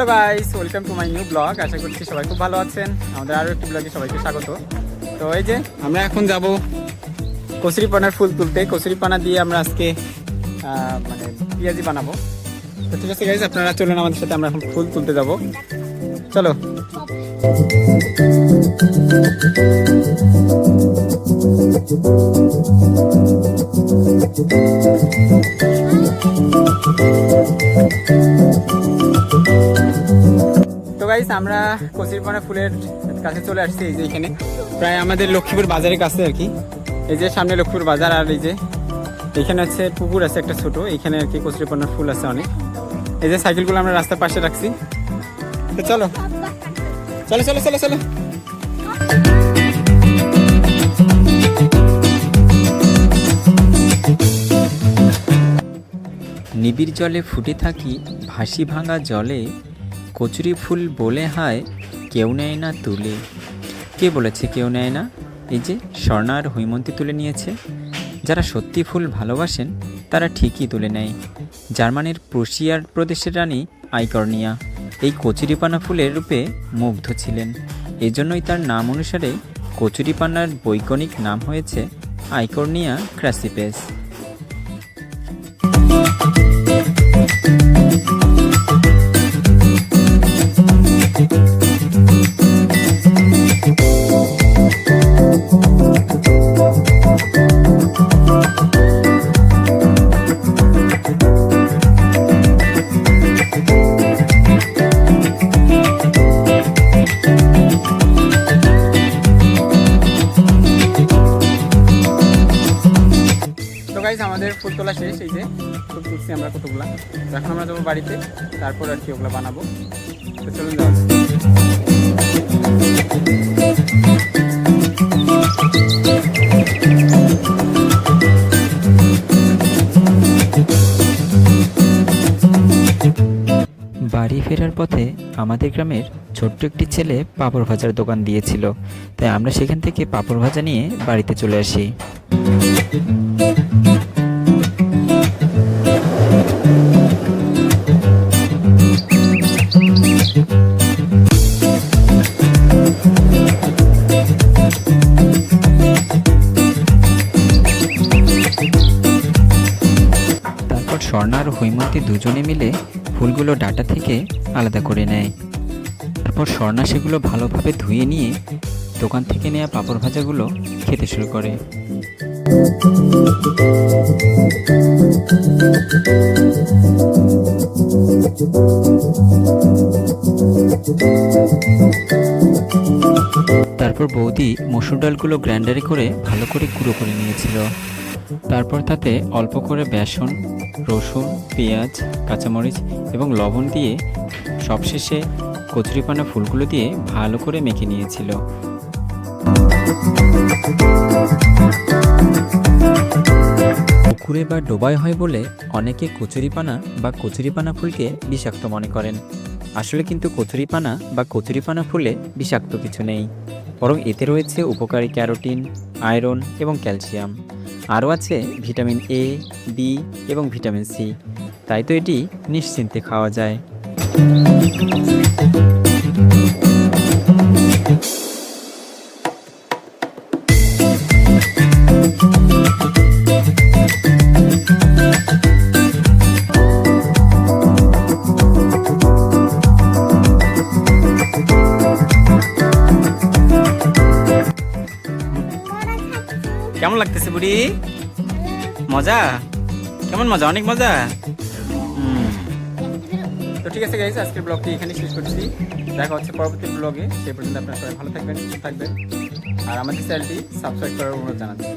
Hello guys welcome to my new blog আশা করছি সবাই খুব ভালো আছেন। আমাদের আরও একটি ব্লগে সবাইকে স্বাগত। তো এই যে, আমরা এখন যাব কচুরিপানার ফুল তুলতে। কচুরিপানা দিয়ে আমরা আজকে মানে পেঁয়াজি বানাবো। তো ঠিক আছে গাইস আপনারা চলুন আমাদের সাথে, আমরা এখন ফুল তুলতে যাব। চলো। তো গাইস আমরা কচুরিপানা ফুলের কাছে চলে আসছি এই যে এখানে। প্রায় আমাদের লক্ষ্মীপুর বাজারের কাছে আর কি। এই যে সামনে লক্ষ্মীপুর বাজার আর এই যে এখানে হচ্ছে পুকুর আছে, একটা ছোট। এখানে আর কি কচুরিপানার ফুল আছে অনেক। এই যে সাইকেলগুলো আমরা রাস্তার পাশে রাখছি। তো চলো। চলো চলো চলো চলো। নিবিড় জলে ফুটে থাকি ভাসি ভাঙা জলে কচুরি ফুল বলে হায়, কেউ নেয় না তুলে। কে বলেছে কেউ নেয় না? এই যে স্বর্ণা আর হৈমন্তী তুলে নিয়েছে। যারা সত্যি ফুল ভালোবাসেন, তারা ঠিকই তুলে নেয়। জার্মানির প্রুশিয়ার প্রদেশের রানী আইকর্নিয়া এই কচুরিপানা ফুলের রূপে মুগ্ধ ছিলেন। এজন্যই তার নাম অনুসারে কচুরিপানার বৈজ্ঞানিক নাম হয়েছে আইকর্নিয়া ক্রাসিপেস। তো গাইস আমাদের ফুল তোলা শেষ, এই যে ফুল তুলছি আমরা কতগুলা? এখন আমরা যাব বাড়িতে, তারপর আর কি ওগুলো বানাবো। তো চলুন বাড়ি ফেরার পথে আমাদের গ্রামের ছোট্ট একটি ছেলে পাঁপড় ভাজার দোকান দিয়েছিল। তাই আমরা সেখান থেকে পাঁপড় ভাজা নিয়ে বাড়িতে চলে আসি। স্বর্ণা আর হৈমন্তী দুজনে মিলে ফুলগুলো ডাটা থেকে আলাদা করে নেয়। তারপর স্বর্ণা সেগুলো ভালোভাবে ধুয়ে নিয়ে দোকান থেকে নেওয়া পাঁপড় ভাজাগুলো খেতে শুরু করে। তারপর বৌদি মসুর ডালগুলো গ্রাইন্ডারে করে ভালো করে গুঁড়ো করে নিয়েছিল। তারপর তাতে অল্প করে বেসন, রসুন, পেঁয়াজ, কাঁচামরিচ এবং লবণ দিয়ে সবশেষে কচুরিপানা ফুলগুলো দিয়ে ভালো করে মেখে নিয়েছিল। পুকুরে বা ডোবায় হয় বলে অনেকে কচুরিপানা বা কচুরিপানা ফুলকে বিষাক্ত মনে করেন। আসলে কিন্তু কচুরিপানা বা কচুরিপানা ফুলে বিষাক্ত কিছু নেই। বরং এতে রয়েছে উপকারী ক্যারোটিন, আয়রন এবং ক্যালসিয়াম। আরও আছে ভিটামিন এ বি এবং ভিটামিন সি তাই তো এটি নিশ্চিন্তে খাওয়া যায়। লাগতেছে বুড়ি। মজা? কেমন মজা? অনেক মজা। তো ঠিক আছে গাইজ আজকের ব্লগটি এখানে শেষ করছি। দেখা হচ্ছে পরবর্তী ব্লগে সেই পর্যন্ত আপনারা সবাই ভালো থাকবেন থাকবেন। আর আমাদের চ্যানেলটি সাবস্ক্রাইব করার অনুরোধ জানাচ্ছি।